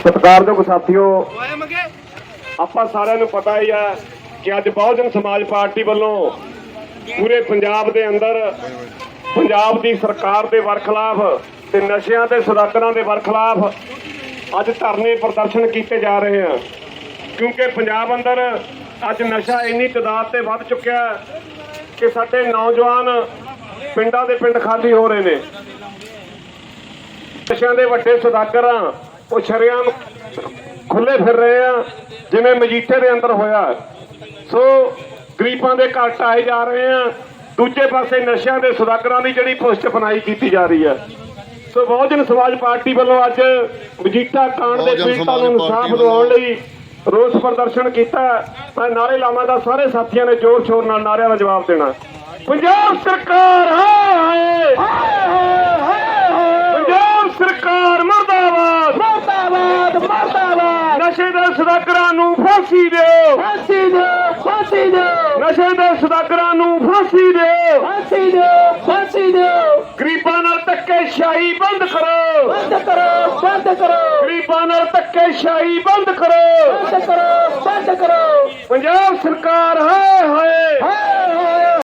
ਸਤਿਕਾਰਯੋਗ ਸਾਥੀਓ। ਆਪਾਂ ਸਾਰਿਆਂ ਨੂੰ ਪਤਾ ਹੀ ਆ ਕਿ ਅੱਜ ਬਹੁਜਨ ਸਮਾਜ ਪਾਰਟੀ ਵੱਲੋਂ ਪੂਰੇ ਪੰਜਾਬ ਦੇ ਅੰਦਰ ਪੰਜਾਬ ਦੀ ਸਰਕਾਰ ਦੇ ਵਰਖਲਾਫ ਤੇ ਨਸ਼ਿਆਂ ਤੇ ਸਦਾਕਰਾਂ ਦੇ ਵਰਖਲਾਫ ਅੱਜ ਧਰਨੇ ਪ੍ਰਦਰਸ਼ਨ ਕੀਤੇ ਜਾ ਰਹੇ ਆ। ਕਿਉਂਕਿ ਪੰਜਾਬ ਅੰਦਰ ਅੱਜ ਨਸ਼ਾ ਇੰਨੀ ਤਦਾਦ ਤੇ ਵੱਧ ਚੁੱਕਿਆ ਕਿ ਸਾਡੇ ਨੌਜਵਾਨ ਪਿੰਡਾਂ ਦੇ ਪਿੰਡ ਖਾਲੀ ਹੋ ਰਹੇ ਨੇ। ਨਸ਼ਿਆਂ ਦੇ ਵੱਡੇ ਸਦਾਗਰ ਆ ਉਹ ਸ਼ਰੇਆਮ ਖੁੱਲੇ ਫਿਰ ਰਹੇ ਆ ਜਿਵੇਂ ਮਜੀਠੇ ਦੇ ਅੰਦਰ ਹੋਇਆ। ਸੋ ਗਰੀਬਾਂ ਦੇ ਘਰ ਢਾਏ ਜਾ ਰਹੇ ਆ ਦੂਜੇ ਪਾਸੇ ਨਸ਼ਿਆਂ ਦੇ ਸਦਾਗਰਾਂ ਦੀ ਜਿਹੜੀ ਪੁਸ਼ਟ ਫਨਾਈ ਕੀਤੀ ਜਾ ਰਹੀ ਹੈ। ਸੋ ਬਹੁਜਨ ਸਮਾਜ ਪਾਰਟੀ ਵੱਲੋਂ ਅੱਜ ਮਜੀਠਾ ਕਾਂਡ ਦੇ ਪੀੜਤਾਂ ਨੂੰ ਇਨਸਾਫ ਦਿਵਾਉਣ ਲਈ ਰੋਸ ਪ੍ਰਦਰਸ਼ਨ ਕੀਤਾ। ਮੈਂ ਨਾਰੇ ਲਾਵਾਂਗਾ ਸਾਰੇ ਸਾਥੀਆਂ ਨੇ ਜ਼ੋਰ ਸ਼ੋਰ ਨਾਲ ਨਾਰਿਆਂ ਦਾ ਜਵਾਬ ਦੇਣਾ। ਪੰਜਾਬ ਸਰਕਾਰ ਹਾਏ ਪੰਜਾਬ ਸਰਕਾਰ ਮਰਦਾਬਾਦ ਮਰਦਾਬਾਦ ਸਦਾਗਰਾਂ ਨੂੰ ਫਾਂਸੀ ਦਿਓ। ਫਾਂਸੀ ਦਿਓ ਫਾਂਸੀ ਦਿਓ। ਨਸ਼ੇ ਦੇ ਸਦਾਗਰਾਂ ਨੂੰ ਫਾਂਸੀ ਦਿਓ। ਫਾਂਸੀ ਦਿਓ ਫਾਂਸੀ ਦਿਓ। ਗਰੀਬਾਂ ਨਾਲ ਧੱਕੇਸ਼ਾਹੀ ਬੰਦ ਕਰੋ। ਬੰਦ ਕਰੋ ਬੰਦ ਕਰੋ। ਗਰੀਬਾਂ ਨਾਲ ਧੱਕੇਸ਼ਾਹੀ ਬੰਦ ਕਰੋ। ਬੰਦ ਕਰੋ ਬੰਦ ਕਰੋ। ਪੰਜਾਬ ਸਰਕਾਰ ਹੈ